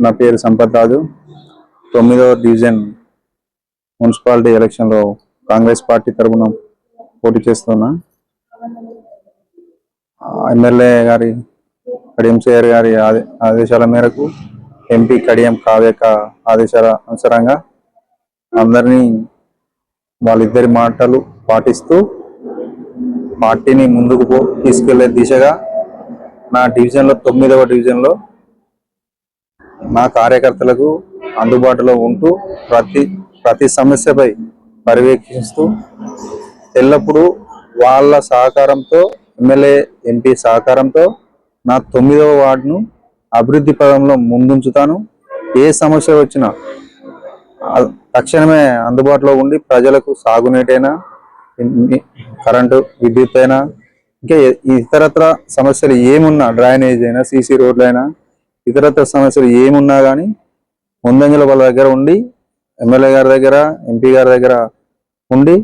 నా పేరు సంపత్ రాజు. తొమ్మిదవ డివిజన్ మున్సిపాలిటీ ఎలక్షన్లో కాంగ్రెస్ పార్టీ తరఫున పోటీ చేస్తున్నా. ఎమ్మెల్యే గారి కడియం చేయర్ గారి ఆదేశాల మేరకు ఎంపీ కడియం కావ్యక ఆదేశాల అనుసరంగా అందరినీ వాళ్ళిద్దరి మాటలు పాటిస్తూ పార్టీని ముందుకు పో తీసుకెళ్ళే దిశగా నా డివిజన్లో తొమ్మిదవ డివిజన్లో నా కార్యకర్తలకు అందుబాటులో ఉంటూ ప్రతి ప్రతి సమస్యపై పర్యవేక్షిస్తూ ఎల్లప్పుడూ వాళ్ళ సహకారంతో ఎమ్మెల్యే ఎంపీ సహకారంతో నా తొమ్మిదవ వార్డును అభివృద్ధి పదంలో ముందుంచుతాను. ఏ సమస్య వచ్చినా తక్షణమే అందుబాటులో ఉండి ప్రజలకు సాగునీటైనా కరెంటు విద్యుత్ అయినా ఇంకా ఇతరత్ర సమస్యలు ఏమున్నా డ్రైనేజ్ అయినా సీసీ రోడ్లైనా ఇతరత్ర సమస్యలు ఏమున్నా కానీ ముందంజల వాళ్ళ దగ్గర ఉండి ఎమ్మెల్యే గారి దగ్గర ఎంపీ గారి దగ్గర ఉండి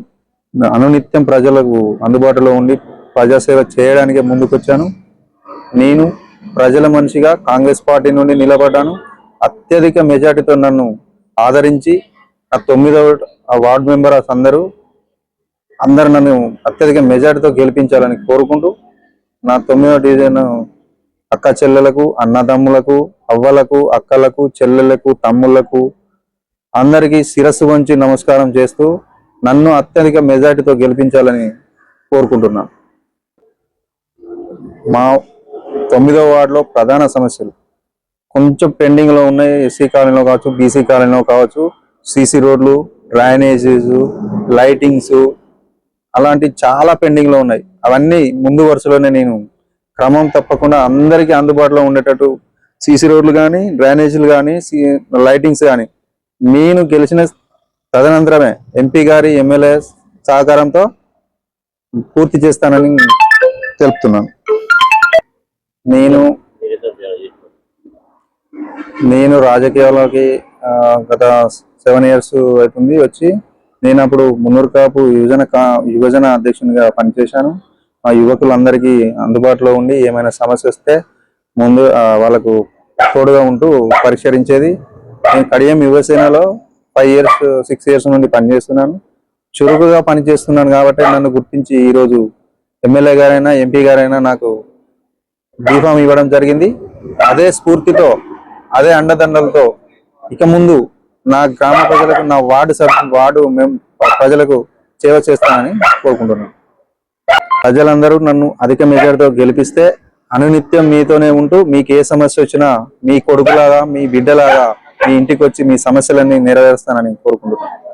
అనునిత్యం ప్రజలకు అందుబాటులో ఉండి ప్రజాసేవ చేయడానికే ముందుకొచ్చాను. నేను ప్రజల మనిషిగా కాంగ్రెస్ పార్టీ నుండి నిలబడ్డాను. అత్యధిక మెజార్టీతో నన్ను ఆదరించి ఆ తొమ్మిదవ ఆ వార్డు మెంబర్స్ అందరూ అందరు నన్ను అత్యధిక మెజార్టీతో గెలిపించాలని కోరుకుంటూ నా తొమ్మిదవ డివిజన్ అక్క చెల్లెలకు అన్నదమ్ములకు అవ్వలకు అక్కలకు చెల్లెలకు తమ్ముళ్ళకు అందరికీ శిరస్సు వంచి నమస్కారం చేస్తూ నన్ను అత్యధిక మెజార్టీతో గెలిపించాలని కోరుకుంటున్నాను మా తొమ్మిదవ వార్డులో ప్రధాన సమస్యలు. కొంచెం పెండింగ్లో ఉన్నాయి ఎస్సీ కాలనీలో కావచ్చు బీసీ కాలనీలో కావచ్చు సీసీ రోడ్లు డ్రైనేజీస్ లైటింగ్స్ అలాంటి చాలా పెండింగ్లో ఉన్నాయి. అవన్నీ ముందు వరుసలోనే నేను క్రమం తప్పకుండా అందరికీ అందుబాటులో ఉండేటట్టు సీసీ రోడ్లు కానీ డ్రైనేజీలు కానీ లైటింగ్స్ కానీ నేను గెలిచిన తదనంతరమే ఎంపీ గారి ఎమ్మెల్యే సహకారంతో పూర్తి చేస్తానని తెలుపుతున్నాను. నేను నేను రాజకీయాల్లోకి గత సెవెన్ ఇయర్స్ అవుతుంది వచ్చి నేను అప్పుడు మునూర్కాపు యువజన కా- యువజన అధ్యక్షునిగా పనిచేశాను. ఆ యువకులందరికీ అందుబాటులో ఉండి ఏమైనా సమస్య వస్తే ముందు వాళ్ళకు తోడుగా ఉంటూ పరిష్కరించేది. నేను కడియం యువసేనలో ఫైవ్ ఇయర్స్ సిక్స్ ఇయర్స్ నుండి పనిచేస్తున్నాను. చురుకుగా పనిచేస్తున్నాను కాబట్టి నన్ను గుర్తించి ఈరోజు ఎమ్మెల్యే గారైనా ఎంపీ గారైనా నాకు బీఫామ్ ఇవ్వడం జరిగింది. అదే స్ఫూర్తితో అదే అండదండలతో ఇక ముందు నా గ్రామ ప్రజలకు నా వార్డు సభ్యు వార్డు మేము ప్రజలకు సేవ చేస్తానని కోరుకుంటున్నాను. ప్రజలందరూ నన్ను అధిక మెజార్టీతో గెలిపిస్తే అనునిత్యం మీతోనే ఉంటూ మీకు ఏ సమస్య వచ్చినా మీ కొడుకులాగా మీ బిడ్డలాగా మీ ఇంటికి వచ్చి మీ సమస్యలన్నీ నెరవేరుస్తానని కోరుకుంటున్నాను.